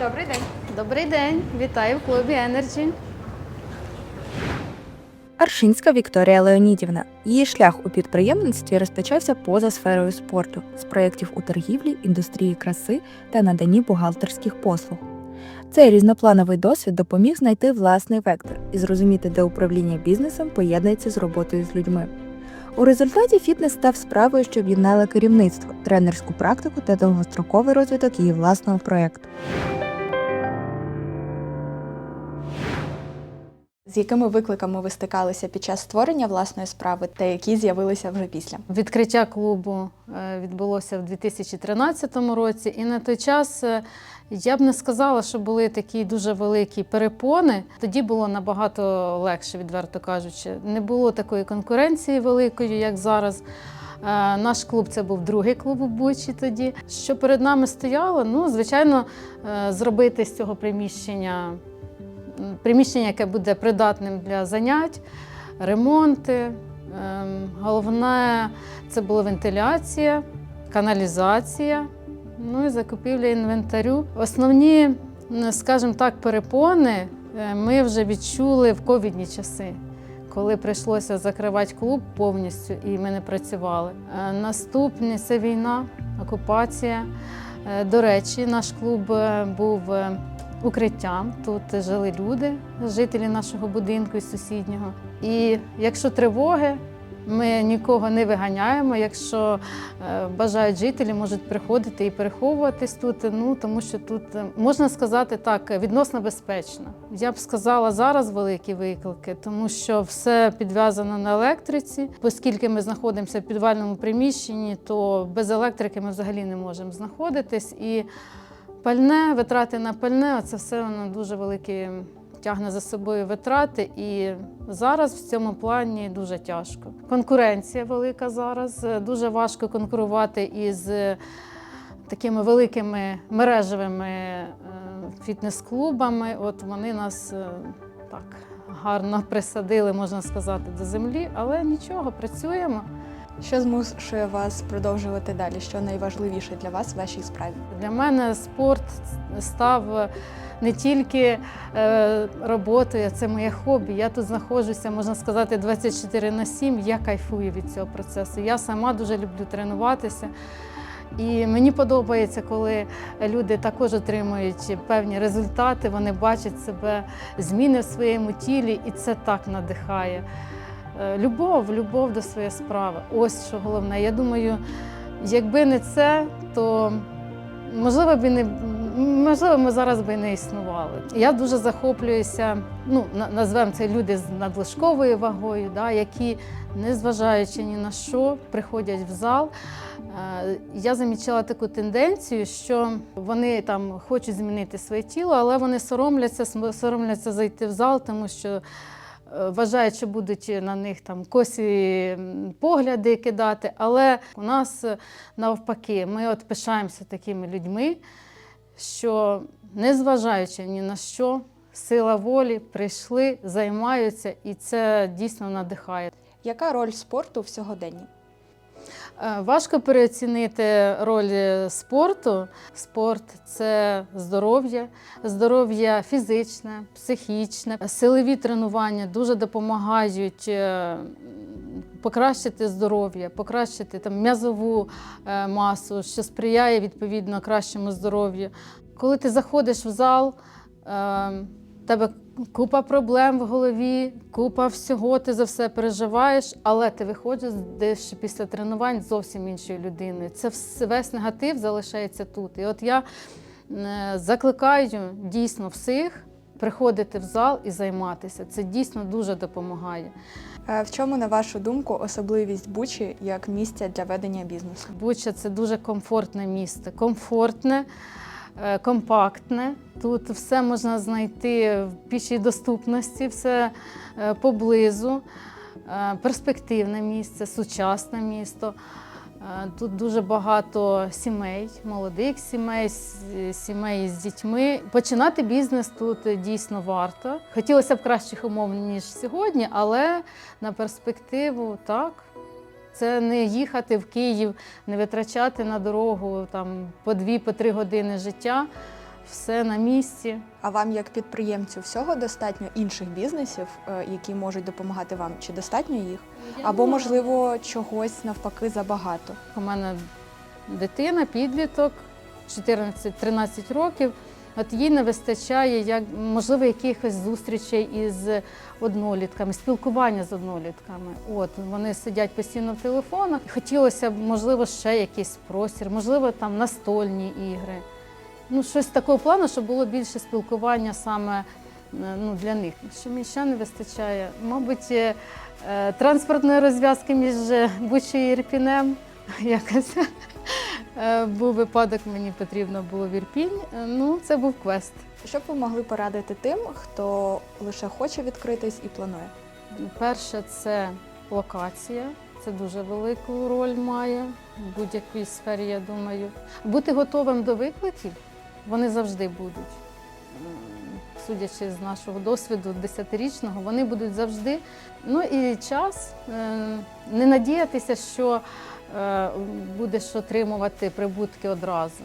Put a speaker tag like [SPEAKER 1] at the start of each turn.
[SPEAKER 1] Добрий день.
[SPEAKER 2] Добрий день, вітаю в клубі Energy.
[SPEAKER 3] Аршинська Вікторія Леонідівна. Її шлях у підприємництві розпочався поза сферою спорту з проєктів у торгівлі, індустрії краси та наданні бухгалтерських послуг. Цей різноплановий досвід допоміг знайти власний вектор і зрозуміти, де управління бізнесом поєднується з роботою з людьми. У результаті фітнес став справою, що об'єднала керівництво, тренерську практику та довгостроковий розвиток її власного проєкту.
[SPEAKER 1] З якими викликами ви стикалися під час створення власної справи та які з'явилися вже після?
[SPEAKER 2] Відкриття клубу е, відбулося в 2013 році, і на той час е, я б не сказала, що були такі дуже великі перепони. Тоді було набагато легше, відверто кажучи. Не було такої конкуренції великої, як зараз. Е, Наш клуб це був другий клуб у Бучі тоді. Що перед нами стояло? Ну, звичайно, зробити з цього приміщення приміщення, яке буде придатним для занять, ремонти. Ем, Головне це була вентиляція, каналізація, ну і закупівля інвентарю. Основні, скажімо так, перепони е, ми вже відчули в ковідні часи. Коли прийшлося закривати клуб повністю і ми не працювали. Е, Наступне це війна, окупація. Е, До речі, наш клуб був укриттям. Тут жили люди, жителі нашого будинку і сусіднього. І якщо тривоги, ми нікого не виганяємо. Якщо е, бажають жителі, можуть приходити і переховуватись тут. Ну тому що тут е, можна сказати так, відносно безпечно. Я б сказала зараз великі виклики, тому що все підв'язано на електриці. Оскільки ми знаходимося в підвальному приміщенні, то без електрики ми взагалі не можемо знаходитись. І пальне, витрати на пальне це все воно дуже великі тягне за собою витрати, і зараз в цьому плані дуже тяжко. Конкуренція велика зараз. е, Дуже важко конкурувати із е, такими великими мережевими е, фітнес-клубами. От вони нас так гарно присадили, можна сказати, до землі, але нічого, працюємо.
[SPEAKER 1] Що змушує вас продовжувати далі? Що найважливіше для вас в вашій справі?
[SPEAKER 2] Для мене спорт став не тільки е, роботою, це моє хобі. Я тут знаходжуся, можна сказати, 24 на 7. Я кайфую від цього процесу. Я сама дуже люблю тренуватися. І мені подобається, коли люди також отримують певні результати, вони бачать себе зміни в своєму тілі, і це так надихає. Е, Любов, любов до своєї справи. Ось що головне. Я думаю, якби не це, то можливо б не можливо, ми зараз би не існували. Я дуже захоплююся. Ну назвемо це люди з надлишковою вагою, да, які, незважаючи ні на що, приходять в зал. Е, Я замічала таку тенденцію, що вони там хочуть змінити своє тіло, але вони соромляться, соромляться зайти в зал, тому що вважають, що будуть на них там косі погляди кидати. Але у нас е, навпаки, ми от пишаємося такими людьми, що незважаючи ні на що, сила волі прийшли, займаються, і це дійсно надихає.
[SPEAKER 1] Яка роль спорту в сьогоденні?
[SPEAKER 2] Е, Важко переоцінити роль е, спорту. Спорт це здоров'я, здоров'я фізичне, психічне. Силові тренування дуже допомагають е, покращити здоров'я, покращити там м'язову масу, що сприяє відповідно кращому здоров'ю. Коли ти заходиш в зал, тебе купа проблем в голові, купа всього, ти за все переживаєш, але ти виходиш десь після тренувань зовсім іншою людиною. Це весь негатив залишається тут. І от я е, закликаю дійсно всіх приходити в зал і займатися. Це дійсно дуже допомагає.
[SPEAKER 1] Е, В чому, на вашу думку, особливість Бучі як місця для ведення бізнесу?
[SPEAKER 2] Буча це дуже комфортне місто. Комфортне, е, компактне. Тут все можна знайти в пішій доступності, все е, поблизу. Е, Перспективне місце, сучасне місто. Е, Тут дуже багато сімей, молодих сімей, сімей з дітьми. Починати бізнес тут дійсно варто. Хотілося б кращих умов, ніж сьогодні, але на перспективу так. Це не їхати в Київ, не витрачати на дорогу там по дві, по три години життя, все на місці.
[SPEAKER 1] А вам, як підприємцю, всього достатньо інших бізнесів, е, які можуть допомагати вам? Чи достатньо їх? Або, можливо, чогось навпаки забагато?
[SPEAKER 2] У мене дитина, підліток, 14-13 років. От їй не вистачає як можливо якихось зустрічей із однолітками, спілкування з однолітками. От вони сидять постійно в телефонах. Хотілося б, можливо, ще якийсь простір, можливо, там настольні ігри. Ну, щось такого плану, щоб було більше спілкування саме е, ну, для них. Що мені ще не вистачає? Мабуть, е, е, транспортної розв'язки між Бучею і Ірпінем. Якось був випадок, мені потрібно було в Ірпінь. Ну, це був квест.
[SPEAKER 1] Що б ви могли порадити тим, хто лише хоче відкритись і планує?
[SPEAKER 2] Перше, це локація. Це дуже велику роль має в будь-якій сфері, я думаю. Бути готовим до викликів вони завжди будуть. Судячи з нашого досвіду десятирічного, вони будуть завжди. Ну і час е, не надіятися, що е, будеш отримувати прибутки одразу.